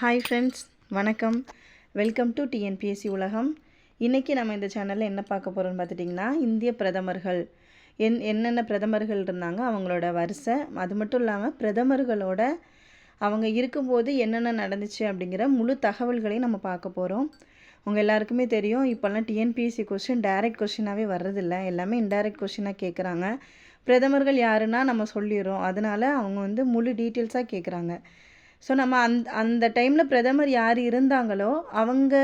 Hi friends வணக்கம். Welcome to TNPSC உலகம். இன்றைக்கி நம்ம இந்த சேனலில் என்ன பார்க்க போகிறோம்னு பார்த்துட்டிங்கன்னா இந்திய பிரதமர்கள். என் என்னென்ன பிரதமர்கள் இருந்தாங்க அவங்களோட வரிசை. அது மட்டும் இல்லாமல் பிரதமர்களோட அவங்க இருக்கும்போது என்னென்ன நடந்துச்சு அப்படிங்கிற முழு தகவல்களையும் நம்ம பார்க்க போகிறோம் உங்கள் எல்லாருக்குமே தெரியும் இப்போல்லாம் டிஎன்பிஎஸ்சி கொஷின் டைரக்ட் கொஸ்டினாகவே வர்றதில்ல. எல்லாமே இன்டைரக்ட் கொஷினாக கேட்குறாங்க பிரதமர்கள் யாருன்னா நம்ம சொல்லிடுறோம். அதனால் அவங்க வந்து முழு டீட்டெயில்ஸாக கேட்குறாங்க ஸோ நம்ம அந்த அந்த டைமில் பிரதமர் யார் இருந்தாங்களோ அவங்க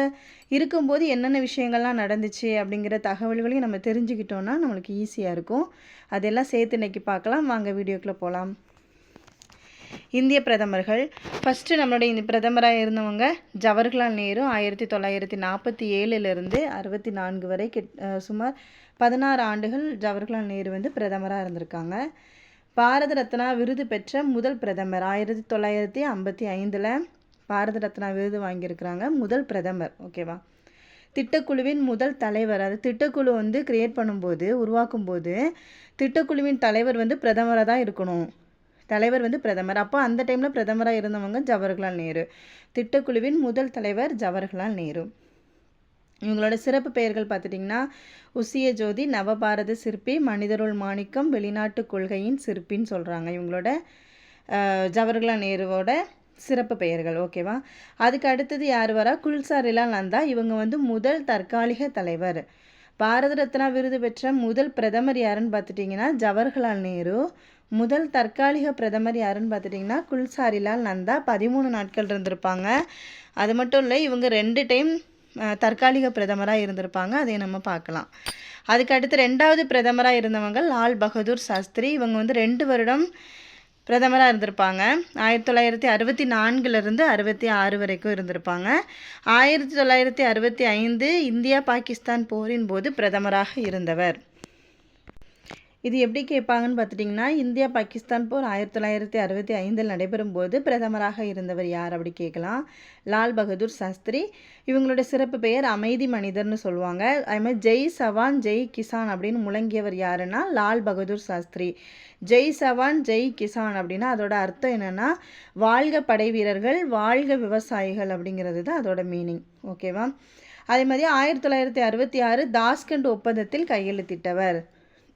இருக்கும்போது என்னென்ன விஷயங்கள்லாம் நடந்துச்சு அப்படிங்கிற தகவல்களையும் நம்ம தெரிஞ்சுக்கிட்டோன்னா நம்மளுக்கு ஈஸியாக இருக்கும். அதெல்லாம் சேர்த்து இன்னைக்கு பார்க்கலாம். வாங்க வீடியோக்குள்ளே போகலாம் இந்திய பிரதமர்கள். ஃபஸ்ட்டு நம்மளுடைய இந்த பிரதமராக இருந்தவங்க ஜவஹர்லால் நேரு. ஆயிரத்தி தொள்ளாயிரத்தி நாற்பத்தி ஏழுலேருந்து அறுபத்தி நான்கு வரை கிட் சுமார் பதினாறு ஆண்டுகள் ஜவஹர்லால் நேரு வந்து பிரதமராக இருந்திருக்காங்க. பாரத ரத்னா விருது பெற்ற முதல் பிரதமர். ஆயிரத்தி தொள்ளாயிரத்தி ஐம்பத்தி ஐந்தில் பாரத ரத்னா விருது வாங்கியிருக்கிறாங்க முதல் பிரதமர். ஓகேவா திட்டக்குழுவின் முதல் தலைவர் அது திட்டக்குழு வந்து கிரியேட் பண்ணும்போது உருவாக்கும் போது திட்டக்குழுவின் தலைவர் வந்து பிரதமராக தான் இருக்கணும். தலைவர் வந்து பிரதமர். அப்போ அந்த டைமில் பிரதமராக இருந்தவங்க ஜவஹர்லால் நேரு. திட்டக்குழுவின் முதல் தலைவர் ஜவஹர்லால் நேரு. இவங்களோட சிறப்பு பெயர்கள் பார்த்துட்டிங்கன்னா உசிய ஜோதி நவபாரத சிற்பி மனிதருள் மாணிக்கம் வெளிநாட்டு கொள்கையின் சிற்பின்னு சொல்கிறாங்க இவங்களோட ஜவஹர்லால் நேருவோட சிறப்பு பெயர்கள். ஓகேவா அதுக்கு அடுத்தது யார் வரா? குல்சாரிலால் நந்தா இவங்க வந்து முதல் தற்காலிக தலைவர். பாரத ரத்னா விருது பெற்ற முதல் பிரதமர் யாருன்னு பார்த்துட்டிங்கன்னா ஜவஹர்லால் நேரு. முதல் தற்காலிக பிரதமர் யாருன்னு பார்த்துட்டிங்கன்னா குல்சாரிலால் நந்தா பதிமூணு நாட்கள் இருந்திருப்பாங்க. அது மட்டும் இல்லை இவங்க ரெண்டு டைம் தற்காலிக பிரதமராக இருந்திருப்பாங்க. அதை நம்ம பார்க்கலாம். அதுக்கு அடுத்து ரெண்டாவது பிரதமராக இருந்தவங்க லால் பகதூர் சாஸ்திரி. இவங்க வந்து ரெண்டு வருடம் பிரதமராக இருந்திருப்பாங்க. ஆயிரத்தி தொள்ளாயிரத்தி அறுபத்தி நான்குலேருந்து அறுபத்தி ஆறு வரைக்கும் இருந்திருப்பாங்க. ஆயிரத்தி தொள்ளாயிரத்தி அறுபத்தி ஐந்து இந்தியா பாகிஸ்தான் போரின் போது பிரதமராக இருந்தவர். இது எப்படி கேட்பாங்கன்னு பார்த்துட்டிங்கன்னா இந்தியா பாகிஸ்தான் போர் ஆயிரத்தி தொள்ளாயிரத்தி அறுபத்தி ஐந்தில் நடைபெறும் போது பிரதமராக இருந்தவர் யார் அப்படி கேட்கலாம். லால் பகதூர் சாஸ்திரி. இவங்களோட சிறப்பு பெயர் அமைதி மனிதர்னு சொல்லுவாங்க. அதே மாதிரி ஜெய் சவான் ஜெய் கிசான் அப்படின்னு முழங்கியவர் யாருன்னா லால் பகதூர் சாஸ்திரி. ஜெய் சவான் ஜெய் கிசான் அப்படின்னா அதோட அர்த்தம் என்னென்னா வாழ்க படை வீரர்கள் வாழ்க விவசாயிகள் அப்படிங்கிறது தான் அதோட மீனிங் ஓகேவா அதே மாதிரி ஆயிரத்தி தொள்ளாயிரத்தி அறுபத்தி ஆறு தாஸ்கண்ட் ஒப்பந்தத்தில் கையெழுத்திட்டவர்.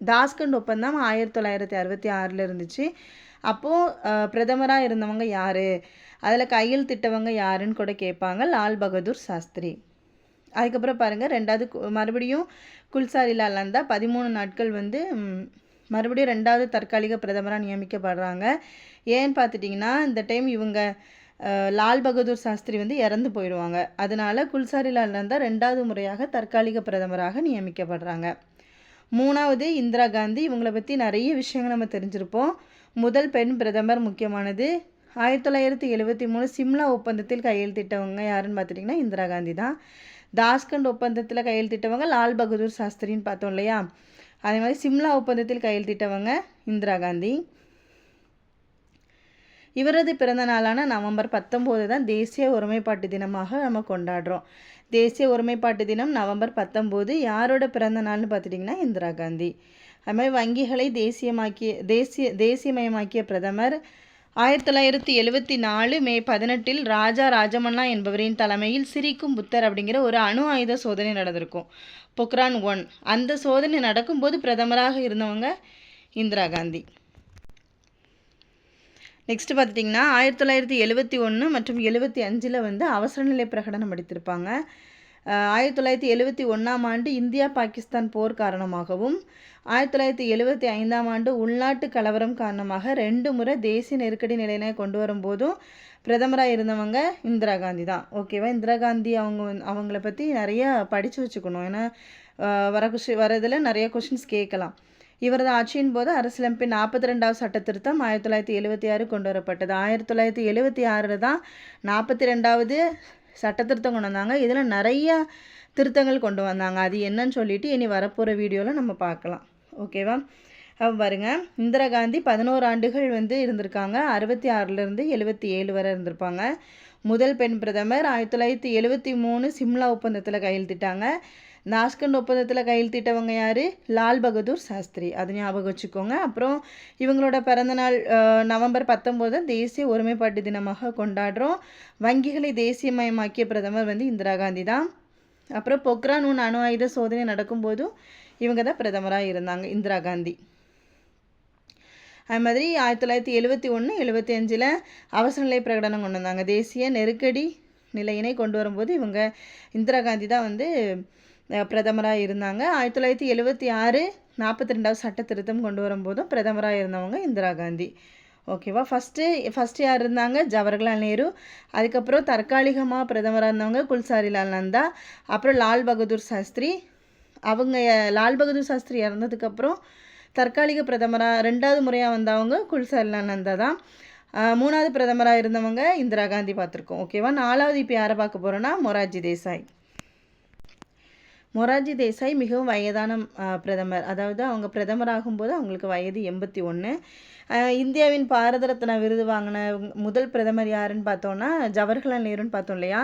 தாஸ்கண்ட் ஒப்பந்தம் ஆயிரத்தி தொள்ளாயிரத்தி அறுபத்தி ஆறில் இருந்துச்சு. அப்போது பிரதமராக இருந்தவங்க யார்? அதில் கையெழுத்திட்டவங்க யாருன்னு கூட கேட்பாங்க. லால் பகதூர் சாஸ்திரி. அதுக்கப்புறம் பாருங்கள் ரெண்டாவது கு- மறுபடியும் குல்சாரிலால் இருந்தால் பதிமூணு நாட்கள் வந்து மறுபடியும் ரெண்டாவது தற்காலிக பிரதமராக நியமிக்கப்படுறாங்க. ஏன்னு பார்த்துட்டிங்கன்னா இந்த டைம் இவங்க லால் பகதூர் சாஸ்திரி வந்து இறந்து போயிடுவாங்க. அதனால குல்சாரிலால் இருந்தால் ரெண்டாவது முறையாக தற்காலிக பிரதமராக நியமிக்கப்படுறாங்க. மூணாவது இந்திரா காந்தி. இவங்களை பற்றி நிறைய விஷயங்கள் நம்ம தெரிஞ்சிருப்போம். முதல் பெண் பிரதமர் முக்கியமானது. ஆயிரத்தி தொள்ளாயிரத்தி எழுபத்தி மூணு சிம்லா ஒப்பந்தத்தில் கையெழுத்திட்டவங்க யாருன்னு பார்த்துட்டிங்கன்னா இந்திரா காந்தி தான். தாஸ்கண்ட் ஒப்பந்தத்தில் கையெழுத்திட்டவங்க லால் பகதூர் சாஸ்திரின்னு பார்த்தோம் இல்லையா? அதே மாதிரி சிம்லா ஒப்பந்தத்தில் கையெழுத்திட்டவங்க இந்திரா காந்தி. இவரது பிறந்த நாளான நவம்பர் பத்தொம்போது தான் தேசிய ஒருமைப்பாட்டு தினமாக நம்ம கொண்டாடுறோம். தேசிய ஒருமைப்பாட்டு தினம் நவம்பர் பத்தொம்போது யாரோட பிறந்த நாள்னு பார்த்துட்டிங்கன்னா இந்திரா காந்தி. அது மாதிரி வங்கிகளை தேசியமாக்கிய தேசிய தேசியமயமாக்கிய பிரதமர் ஆயிரத்தி தொள்ளாயிரத்தி எழுவத்தி நாலு மே பதினெட்டில் ராஜா ராஜமன்னா என்பவரின் தலைமையில் சிரிக்கும் புத்தர் அப்படிங்கிற ஒரு அணு ஆயுத சோதனை நடந்திருக்கும். பொக்ரான் ஒன். அந்த சோதனை நடக்கும்போது பிரதமராக இருந்தவங்க இந்திரா காந்தி. நெக்ஸ்ட்டு பார்த்துட்டிங்கன்னா ஆயிரத்தி தொள்ளாயிரத்தி எழுவத்தி ஒன்று மற்றும் எழுபத்தி அஞ்சில் வந்து அவசரநிலை பிரகடனம் எடுத்திருப்பாங்க ஆயிரத்தி தொள்ளாயிரத்தி எழுவத்தி ஒன்றாம் ஆண்டு இந்தியா பாகிஸ்தான் போர் காரணமாகவும் ஆயிரத்தி தொள்ளாயிரத்தி எழுவத்தி ஐந்தாம் ஆண்டு உள்நாட்டு கலவரம் காரணமாக ரெண்டு முறை தேசிய நெருக்கடி நிலையினை கொண்டு வரும்போதும் பிரதமராக இருந்தவங்க இந்திரா காந்தி தான். ஓகேவா இந்திரா காந்தி அவங்க அவங்கள பற்றி நிறைய படித்து வச்சுக்கணும். ஏன்னா வர கொஷி வரதில் நிறைய கொஷின்ஸ் கேட்கலாம். இவரது ஆட்சியின் போது அரசியலமைப்பு நாற்பத்தி ரெண்டாவது சட்ட திருத்தம் ஆயிரத்தி தொள்ளாயிரத்தி எழுபத்தி ஆறு கொண்டு வரப்பட்டது. ஆயிரத்தி தொள்ளாயிரத்தி எழுபத்தி ஆறில் தான் நாற்பத்தி ரெண்டாவது சட்ட திருத்தம் கொண்டு வந்தாங்க. இதில் நிறைய திருத்தங்கள் கொண்டு வந்தாங்க. அது என்னன்னு சொல்லிட்டு இனி வரப்போகிற வீடியோவில் நம்ம பார்க்கலாம். ஓகேவா? பாருங்க. இந்திரா காந்தி பதினோரு ஆண்டுகள் வந்து இருந்திருக்காங்க. அறுபத்தி ஆறுலேருந்து எழுபத்தி ஏழு வரை இருந்திருப்பாங்க. முதல் பெண் பிரதமர் ஆயிரத்தி தொள்ளாயிரத்தி எழுபத்தி மூணு சிம்லா ஒப்பந்தத்தில் கையெழுத்திட்டாங்க. இந்த ஆஸ்கண்ட் ஒப்பந்தத்தில் கையெழுத்திட்டவங்க யார்? லால் பகதூர் சாஸ்திரி. அது ஞாபகம் வச்சுக்கோங்க. அப்புறம் இவங்களோட பிறந்தநாள் அஹ், நவம்பர் பத்தொம்போது தேசிய ஒருமைப்பாட்டு தினமாக கொண்டாடுறோம். வங்கிகளை தேசியமயமாக்கிய பிரதமர் வந்து இந்திரா காந்தி தான். அப்புறம் பொக்ரான் உன் அணு ஆயுத சோதனை நடக்கும்போதும் இவங்க தான் பிரதமராக இருந்தாங்க இந்திரா காந்தி. அது மாதிரி ஆயிரத்தி தொள்ளாயிரத்தி எழுபத்தி ஒன்று எழுபத்தி அஞ்சில் அவசர நிலை பிரகடனம் கொண்டு வந்தாங்க. தேசிய நெருக்கடி நிலையினை கொண்டு வரும்போது இவங்க இந்திரா காந்தி தான் வந்து பிரதமராக இருந்தாங்க. ஆயிரத்தி தொள்ளாயிரத்தி எழுபத்தி ஆறு நாற்பத்தி ரெண்டாவது சட்ட திருத்தம் கொண்டு வரும்போதும் பிரதமராக இருந்தவங்க இந்திரா காந்தி. ஓகேவா ஃபஸ்ட்டு ஃபஸ்ட்டு யார் இருந்தாங்க? ஜவஹர்லால் நேரு. அதுக்கப்புறம் தற்காலிகமாக பிரதமராக இருந்தவங்க குல்சாரிலால் நந்தா. அப்புறம் லால் பகதூர் சாஸ்திரி. அவங்க லால் பகதூர் சாஸ்திரி இறந்ததுக்கப்புறம் தற்காலிக பிரதமராக ரெண்டாவது முறையாக வந்தவங்க குல்சாரிலால் நந்தா தான். மூணாவது பிரதமராக இருந்தவங்க இந்திரா காந்தி பார்த்துருக்கோம். ஓகேவா நாலாவது இப்போ யாரை பார்க்க போகிறோன்னா மொரார்ஜி தேசாய். மொரார்ஜி தேசாய் மிகவும் வயதான பிரதமர். அதாவது அவங்க பிரதமராகும்போது அவங்களுக்கு வயது எண்பத்தி ஒன்று இந்தியாவின் பாரத ரத்னா விருது வாங்கின முதல் பிரதமர் யாருன்னு பார்த்தோன்னா ஜவஹர்லால் நேருன்னு பார்த்தோம் இல்லையா?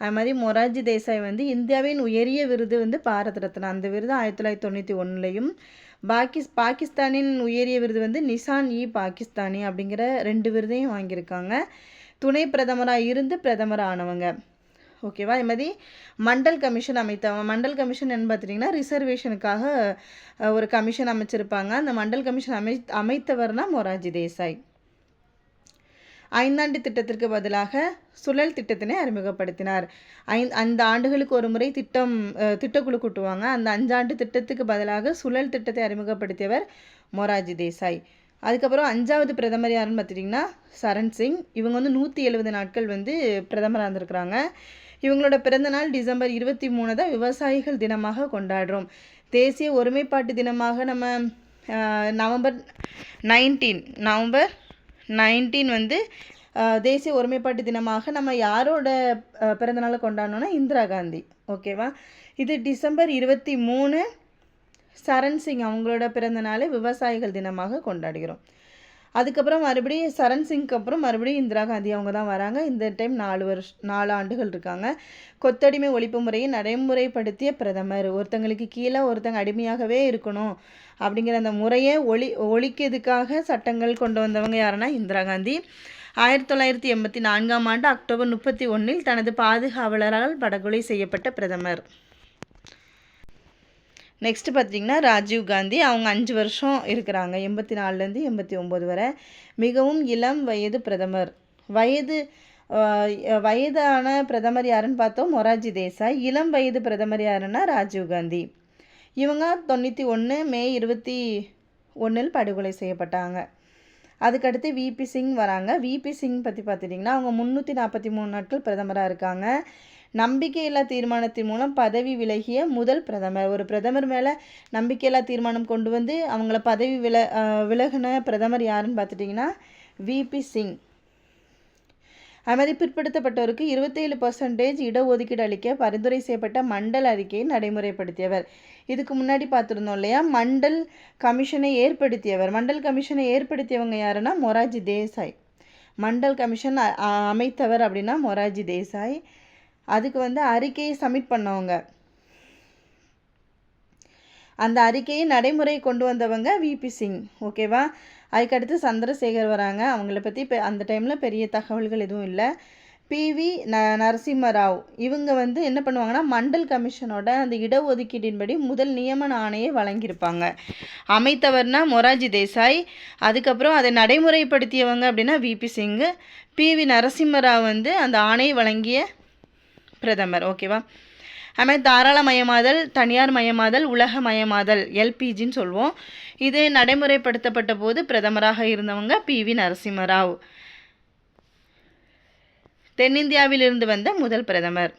அது மாதிரி மொரார்ஜி தேசாய் வந்து இந்தியாவின் உயரிய விருது வந்து பாரத ரத்னா அந்த விருது ஆயிரத்தி தொள்ளாயிரத்தி தொண்ணூற்றி ஒன்றுலையும் பாகிஸ் பாகிஸ்தானின் உயரிய விருது வந்து நிசான் இ பாகிஸ்தானி அப்படிங்கிற ரெண்டு விருதையும் வாங்கியிருக்காங்க. துணை பிரதமராக இருந்து பிரதமர் ஆனவங்க ஓகேவா? இது மாதிரி மண்டல் கமிஷன் அமைத்தவங்க மண்டல் கமிஷன் என்ன பார்த்துட்டிங்கன்னா ரிசர்வேஷனுக்காக ஒரு கமிஷன் அமைச்சிருப்பாங்க. அந்த மண்டல் கமிஷன் அமை அமைத்தவர்னா மொராஜி தேசாய். ஐந்தாண்டு திட்டத்திற்கு பதிலாக சுழல் திட்டத்தினை அறிமுகப்படுத்தினார். ஐந் அந்த ஆண்டுகளுக்கு ஒரு முறை திட்டம் திட்டக்குழு கூட்டுவாங்க. அந்த அஞ்சாண்டு திட்டத்துக்கு பதிலாக சுழல் திட்டத்தை அறிமுகப்படுத்தியவர் மொராஜி தேசாய். அதுக்கப்புறம் அஞ்சாவது பிரதமர் யாருன்னு பார்த்துட்டிங்கன்னா சரண் சிங். இவங்க வந்து நூற்றி எழுபது நாட்கள் வந்து பிரதமராக இருந்திருக்கிறாங்க. இவங்களோட பிறந்தநாள் டிசம்பர் இருபத்தி மூணு தான் விவசாயிகள் தினமாக கொண்டாடுறோம். தேசிய ஒருமைப்பாட்டு தினமாக நம்ம நவம்பர் நைன்டீன் நவம்பர் நைன்டீன் வந்து தேசிய ஒருமைப்பாட்டு தினமாக நம்ம யாரோட பிறந்தநாளை கொண்டாடணும்னா இந்திரா காந்தி. ஓகேவா? இது டிசம்பர் இருபத்தி மூணு சரண் சிங் அவங்களோட பிறந்தநாளை விவசாயிகள் தினமாக கொண்டாடுகிறோம். அதுக்கப்புறம் மறுபடியும் சரண் சிங்க்கு அப்புறம் மறுபடியும் இந்திரா காந்தி அவங்க தான் வராங்க. இந்த டைம் நாலு வருஷம் நாலு ஆண்டுகள் இருக்காங்க. கொத்தடிமை ஒழிப்பு முறையை நடைமுறைப்படுத்திய பிரதமர். ஒருத்தங்களுக்கு கீழே ஒருத்தங்க அடிமையாகவே இருக்கணும் அப்படிங்கிற அந்த முறையை ஒளி ஒழிக்கிறதுக்காக சட்டங்கள் கொண்டு வந்தவங்க யாருன்னா இந்திரா காந்தி. ஆயிரத்தி தொள்ளாயிரத்தி எண்பத்தி நான்காம் ஆண்டு அக்டோபர் முப்பத்தி ஒன்றில் தனது பாதுகாவலரால் படுகொலை செய்யப்பட்ட பிரதமர். நெக்ஸ்ட்டு பார்த்தீங்கன்னா ராஜீவ் காந்தி அவங்க அஞ்சு வருஷம் இருக்கிறாங்க. எண்பத்தி நாலுலேருந்து எண்பத்தி ஒம்பது வரை. மிகவும் இளம் வயது பிரதமர். வயது வயதான பிரதமர் யாருன்னு பார்த்தோம்? மொராஜி தேசாய். இளம் வயது பிரதமர் யாருன்னா ராஜீவ் காந்தி. இவங்க தொண்ணூற்றி ஒன்று மே இருபத்தி ஒன்றில் படுகொலை செய்யப்பட்டாங்க. அதுக்கடுத்து விபி சிங் வராங்க. விபி சிங் பற்றி பார்த்துட்டிங்கன்னா அவங்க முந்நூற்றி நாற்பத்தி மூணு நாட்கள் பிரதமராக இருக்காங்க. நம்பிக்கையில்லா தீர்மானத்தின் மூலம் பதவி விலகிய முதல் பிரதமர். ஒரு பிரதமர் மேலே நம்பிக்கையில்லா தீர்மானம் கொண்டு வந்து அவங்கள பதவி வில விலகின விலகுன பிரதமர் யாருன்னு பார்த்துட்டிங்கன்னா விபி சிங். அது மாதிரி பிற்படுத்தப்பட்டோருக்கு இருபத்தேழு பர்சன்டேஜ் இடஒதுக்கீடு அளிக்க பரிந்துரை செய்யப்பட்ட மண்டல் அறிக்கையை நடைமுறைப்படுத்தியவர். இதுக்கு முன்னாடி பார்த்துருந்தோம் இல்லையா? மண்டல் கமிஷனை ஏற்படுத்தியவர். மண்டல் கமிஷனை ஏற்படுத்தியவங்க யாருன்னா மொராஜி தேசாய். மண்டல் கமிஷன் அ- அமைத்தவர் அப்படின்னா மொரார்ஜி தேசாய். அதுக்கு வந்து அறிக்கையை சப்மிட் பண்ணவங்க. அந்த அறிக்கையை நடைமுறை கொண்டு வந்தவங்க விபி சிங் ஓகேவா அதுக்கடுத்து சந்திரசேகர் வராங்க. அவங்கள பற்றி இப்போ அந்த டைமில் பெரிய தகவல்கள் எதுவும் இல்லை. பிவி ந நரசிம்ம ராவ் இவங்க வந்து என்ன பண்ணுவாங்கன்னா மண்டல் கமிஷனோட அந்த இடஒதுக்கீட்டின்படி முதல் நியமன ஆணையை வழங்கியிருப்பாங்க. அமைத்தவர்னா மொராஜி தேசாய் அதுக்கப்புறம் அதை நடைமுறைப்படுத்தியவங்க அப்படின்னா விபி சிங்கு பிவி நரசிம்ம ராவ் வந்து அந்த ஆணையை வழங்கிய பிரதமர். ஓகேவா அதுமாதிரி தாராளமயமாதல் தனியார் மயமாதல் உலக மயமாதல் எல்பிஜின்னு சொல்லுவோம் இது நடைமுறைப்படுத்தப்பட்ட போது பிரதமராக இருந்தவங்க பிவி நரசிம்மராவ். தென்னிந்தியாவிலிருந்து வந்த முதல் பிரதமர்.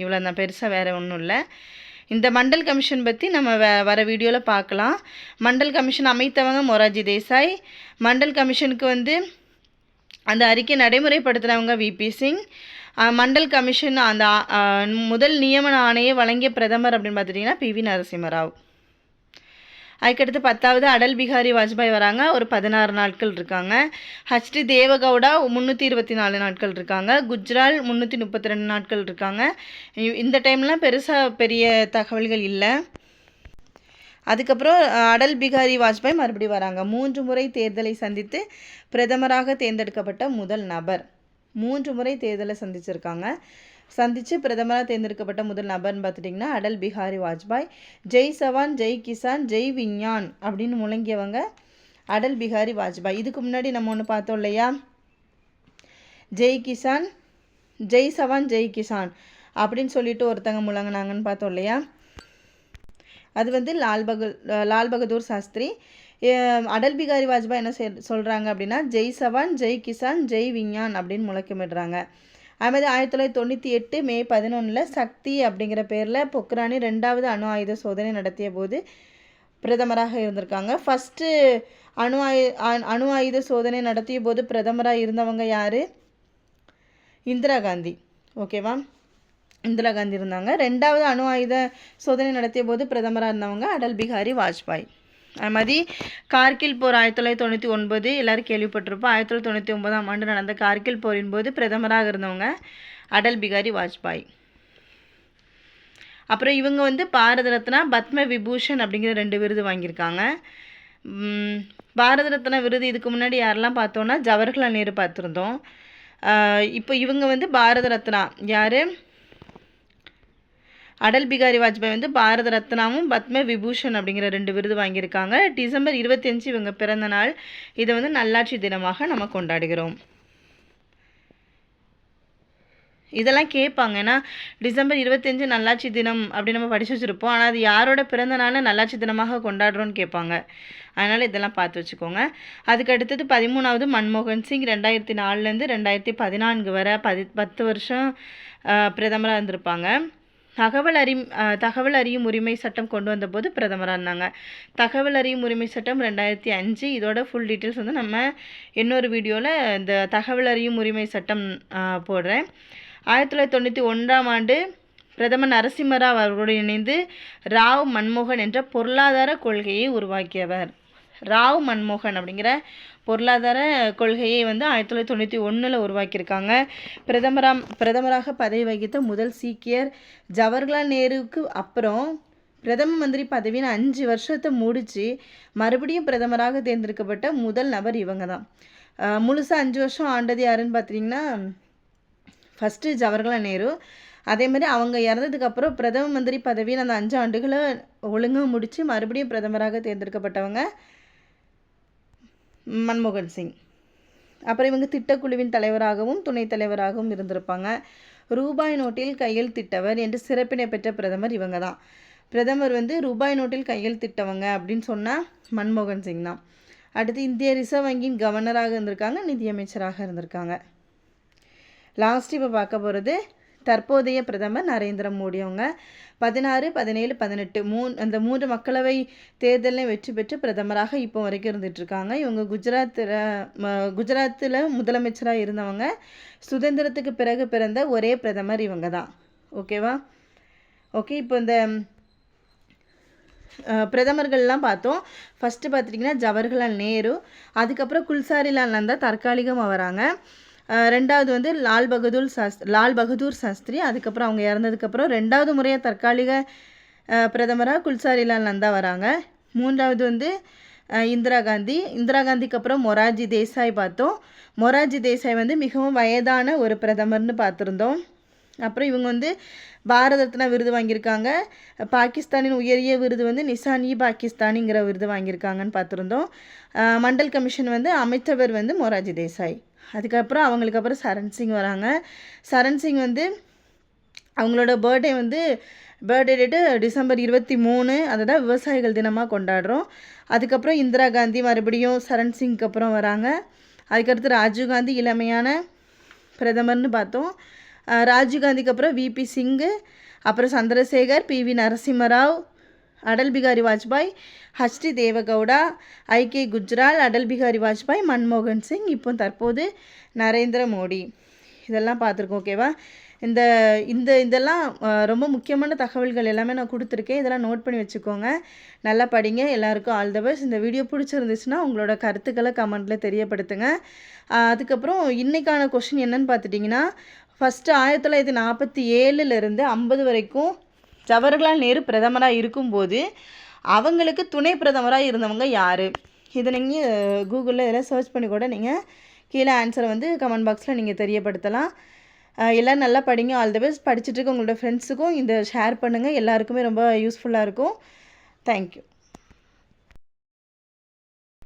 இவ்வளோ தான் பெருசாக வேறு ஒன்றும் இல்லை. இந்த மண்டல் கமிஷன் பற்றி நம்ம வே வர வீடியோவில் பார்க்கலாம் மண்டல் கமிஷன் அமைத்தவங்க மொராஜி தேசாய். மண்டல் கமிஷனுக்கு வந்து அந்த அறிக்கை நடைமுறைப்படுத்துகிறவங்க விபி சிங். மண்டல் கமிஷன் அந்த முதல் நியமன ஆணையை வழங்கிய பிரதமர் அப்படின்னு பார்த்துட்டிங்கன்னா பிவி நரசிம்மராவ். அதுக்கடுத்து பத்தாவது அடல் பிகாரி வாஜ்பாய் வராங்க. ஒரு பதினாறு நாட்கள் இருக்காங்க. ஹச்டி தேவகவுடா முந்நூற்றி இருபத்தி நாலு நாட்கள் இருக்காங்க. குஜ்ரால் முந்நூற்றி முப்பத்தி ரெண்டு நாட்கள் இருக்காங்க. இந்த டைம்லாம் பெருசாக பெரிய தகவல்கள் இல்லை. அதுக்கப்புறம் அடல் பிகாரி வாஜ்பாய் மறுபடியும் வராங்க. மூன்று முறை தேர்தலை சந்தித்து பிரதமராக தேர்ந்தெடுக்கப்பட்ட முதல் நபர். மூன்று முறை தேர்தலை சந்திச்சிருக்காங்க. சந்தித்து பிரதமராக தேர்ந்தெடுக்கப்பட்ட முதல் நபர்னு பார்த்துட்டிங்கன்னா அடல் பிஹாரி வாஜ்பாய். ஜெய் சவான் ஜெய் கிசான் ஜெய் விஞ்ஞான் அப்படின்னு முழங்கியவங்க அடல் பிஹாரி வாஜ்பாய். இதுக்கு முன்னாடி நம்ம ஒன்று பார்த்தோம் இல்லையா? ஜெய் கிசான் ஜெய் சவான் ஜெய் கிசான் அப்படின்னு சொல்லிட்டு ஒருத்தங்க முழங்கினாங்கன்னு பார்த்தோம் இல்லையா? அது வந்து லால் பகு லால் பகதூர் சாஸ்திரி. அடல் பிகாரி வாஜ்பாய் என்ன செய் சொல்கிறாங்க அப்படின்னா ஜெய் சவான் ஜெய் கிசான் ஜெய் விஞ்ஞான் அப்படின்னு முழக்கமிடுறாங்க. அதுமாதிரி ஆயிரத்தி தொள்ளாயிரத்தி தொண்ணூற்றி எட்டு மே பதினொன்றில் சக்தி அப்படிங்கிற பேரில் பொக்ரானி ரெண்டாவது அணு ஆயுத சோதனை நடத்திய போது பிரதமராக இருந்திருக்காங்க. ஃபஸ்ட்டு அணு ஆயு அணு- அணு ஆயுத சோதனை நடத்திய போது பிரதமராக இருந்தவங்க யார்? இந்திரா காந்தி. ஓகேவா இந்திரா காந்தி இருந்தாங்க. ரெண்டாவது அணு ஆயுத சோதனை நடத்திய போது பிரதமராக இருந்தவங்க அடல் பிகாரி வாஜ்பாய். அது மாதிரி கார்கில் போர் ஆயிரத்தி தொள்ளாயிரத்தி தொண்ணூற்றி ஒன்பது எல்லோரும் கேள்விப்பட்டிருப்போம். ஆயிரத்தி தொள்ளாயிரத்தி தொண்ணூற்றி ஒன்பதாம் ஆண்டு நடந்த கார்கில் போரின் போது பிரதமராக இருந்தவங்க அடல் பிகாரி வாஜ்பாய். அப்புறம் இவங்க வந்து பாரத ரத்னா பத்ம விபூஷன் அப்படிங்கிற ரெண்டு விருது வாங்கியிருக்காங்க. பாரத ரத்னா விருது இதுக்கு முன்னாடி யாரெல்லாம் பார்த்தோன்னா ஜவஹர்லால் நேரு பார்த்துருந்தோம். இப்போ இவங்க வந்து பாரத ரத்னா. யார்? அடல் பிகாரி வாஜ்பாய் வந்து பாரத ரத்னாவும் பத்ம விபூஷன் அப்படிங்கிற ரெண்டு விருது வாங்கியிருக்காங்க. டிசம்பர் இருபத்தஞ்சு இவங்க பிறந்த நாள். இதை வந்து நல்லாட்சி தினமாக நம்ம கொண்டாடுகிறோம். இதெல்லாம் கேட்பாங்க. ஏன்னா டிசம்பர் இருபத்தஞ்சு நல்லாட்சி தினம் அப்படி நம்ம படித்து வச்சுருப்போம். ஆனால் அது யாரோட பிறந்த நாளை நல்லாட்சி தினமாக கொண்டாடுறோன்னு கேட்பாங்க. அதனால் இதெல்லாம் பார்த்து வச்சுக்கோங்க. அதுக்கு அடுத்தது பதிமூணாவது மன்மோகன் சிங் ரெண்டாயிரத்தி நாலுலேருந்து ரெண்டாயிரத்தி பதினான்கு வரை பதி பத்து வருஷம் பிரதமராக இருந்திருப்பாங்க. தகவல் அறி தகவல் அறியும் உரிமை சட்டம் கொண்டு வந்தபோது பிரதமராக இருந்தாங்க. தகவல் அறியும் உரிமை சட்டம் ரெண்டாயிரத்தி அஞ்சு. இதோட ஃபுல் டீட்டெயில்ஸ் வந்து நம்ம இன்னொரு வீடியோவில் இந்த தகவல் அறியும் உரிமை சட்டம் போடுறேன். ஆயிரத்தி தொள்ளாயிரத்தி தொண்ணூற்றி ஒன்றாம் ஆண்டு பிரதமர் நரசிம்மராவ் அவர்களுடன் இணைந்து ராவ் மன்மோகன் என்ற பொருளாதார கொள்கையை உருவாக்கியவர். ராவ் மன்மோகன் அப்படிங்கிற பொருளாதார கொள்கையை வந்து ஆயிரத்தி தொள்ளாயிரத்தி தொண்ணூற்றி ஒன்றில் உருவாக்கியிருக்காங்க. பிரதமராம் பிரதமராக பதவி வகித்த முதல் சீக்கியர் ஜவஹர்லால் நேருவுக்கு அப்புறம் பிரதம மந்திரி பதவின்னு அஞ்சு வருஷத்தை முடித்து மறுபடியும் பிரதமராக தேர்ந்தெடுக்கப்பட்ட முதல் நபர் இவங்க தான் முழுசாக அஞ்சு வருஷம் ஆண்டது யாருன்னு பார்த்தீங்கன்னா ஃபஸ்ட்டு ஜவஹர்லால் நேரு. அதே மாதிரி அவங்க இறந்ததுக்கப்புறம் பிரதம மந்திரி பதவியில் அந்த அஞ்சு ஆண்டுகளை ஒழுங்காக முடித்து மறுபடியும் பிரதமராக தேர்ந்தெடுக்கப்பட்டவங்க மன்மோகன் சிங். அப்புறம் இவங்க திட்டக்குழுவின் தலைவராகவும் துணைத் தலைவராகவும் இருந்திருப்பாங்க. ரூபாய் நோட்டில் கையெழுத்திட்டவர் என்று சிறப்பினை பெற்ற பிரதமர் இவங்க தான் பிரதமர் வந்து ரூபாய் நோட்டில் கையெழுத்திட்டவங்க அப்படின்னு சொன்னால் மன்மோகன் சிங் தான். அடுத்து இந்திய ரிசர்வ் வங்கியின் கவர்னராக இருந்திருக்காங்க நிதியமைச்சராக இருந்திருக்காங்க. லாஸ்ட் இப்போ பார்க்க போகிறது தற்போதைய பிரதமர் நரேந்திர மோடி அவங்க பதினாறு பதினேழு பதினெட்டு மூணு அந்த மூன்று மக்களவை தேர்தலையும் வெற்றி பெற்று பிரதமராக இப்போ வரைக்கும் இருந்துட்டு இருக்காங்க இவங்க குஜராத்தில் குஜராத்தில் முதலமைச்சராக இருந்தவங்க. சுதந்திரத்துக்கு பிறகு பிறந்த ஒரே பிரதமர் இவங்க தான் ஓகேவா? ஓகே இப்போ இந்த பிரதமர்கள்லாம் பார்த்தோம். ஃபஸ்ட்டு பார்த்துட்டிங்கன்னா ஜவஹர்லால் நேரு அதுக்கப்புறம் குல்சாரிலால் நந்தா தற்காலிகமாக வராங்க ரெண்டாவது வந்து லால் பகதூர் சாஸ் லால் பகதூர் சாஸ்திரி அதுக்கப்புறம் அவங்க இறந்ததுக்கப்புறம் ரெண்டாவது முறையாக தற்காலிக பிரதமராக குல்சாரிலால் நந்தா வராங்க. மூன்றாவது வந்து இந்திரா காந்தி. இந்திரா காந்திக்கு அப்புறம் மொரார்ஜி தேசாய் பார்த்தோம். மொராஜி தேசாய் வந்து மிகவும் வயதான ஒரு பிரதமர்னு பார்த்துருந்தோம். அப்புறம் இவங்க வந்து பாரத ரத்னா விருது வாங்கியிருக்காங்க. பாகிஸ்தானின் உயரிய விருது வந்து நிசான் இ பாகிஸ்தானிங்கிற விருது வாங்கியிருக்காங்கன்னு பார்த்துருந்தோம். மண்டல் கமிஷன் வந்து அமைச்சவர் வந்து மொராஜி தேசாய். அதுக்கப்புறம் அவங்களுக்கு அப்புறம் சரண் சிங் வராங்க. சரண் சிங் வந்து அவங்களோட பர்த்டே வந்து பர்த்டே டேட்டு டிசம்பர் இருபத்தி மூணு. அதை தான் விவசாயிகள் தினமாக கொண்டாடுறோம். அதுக்கப்புறம் இந்திரா காந்தி மறுபடியும் சரண் சிங்க்கு அப்புறம் வராங்க. அதுக்கடுத்து ராஜீவ்காந்தி இளமையான பிரதமர்னு பார்த்தோம். ராஜீவ்காந்திக்கு அப்புறம் விபி சிங்கு அப்புறம் Chandrashekhar P V Narasimha Rao Atal Bihari Vajpayee HD Deve Gowda IK Gujral Atal Bihari Vajpayee மன்மோகன் சிங் இப்போ தற்போது நரேந்திர மோடி. இதெல்லாம் பார்த்துருக்கோம் ஓகேவா இந்த இந்த இதெல்லாம் ரொம்ப முக்கியமான தகவல்கள் எல்லாமே நான் கொடுத்துருக்கேன். இதெல்லாம் நோட் பண்ணி வச்சுக்கோங்க. நல்லா படிங்க. எல்லாருக்கும் ஆல் த பெஸ்ட் இந்த வீடியோ பிடிச்சிருந்துச்சுன்னா உங்களோட கருத்துக்களை கமெண்ட்டில் தெரியப்படுத்துங்க. அதுக்கப்புறம் இன்றைக்கான கொஷின் என்னன்னு பார்த்துட்டிங்கன்னா ஃபஸ்ட்டு ஆயிரத்தி தொள்ளாயிரத்தி நாற்பத்தி ஏழுலேருந்து ஐம்பது வரைக்கும் ஜவஹர்லால் நேரு பிரதமராக இருக்கும்போது அவங்களுக்கு துணை பிரதமராக இருந்தவங்க யார்? இதை நீங்கள் கூகுளில் இதெல்லாம் சர்ச் பண்ணி கூட நீங்கள் கீழே ஆன்சரை வந்து கமெண்ட் பாக்ஸில் நீங்கள் தெரியப்படுத்தலாம். எல்லாம் நல்லா படிங்க. ஆல் தி பெஸ்ட் படிச்சுட்டு இருக்க உங்களோட ஃப்ரெண்ட்ஸுக்கும் இந்த ஷேர் பண்ணுங்கள் எல்லாருக்குமே ரொம்ப யூஸ்ஃபுல்லாக இருக்கும். தேங்க்யூ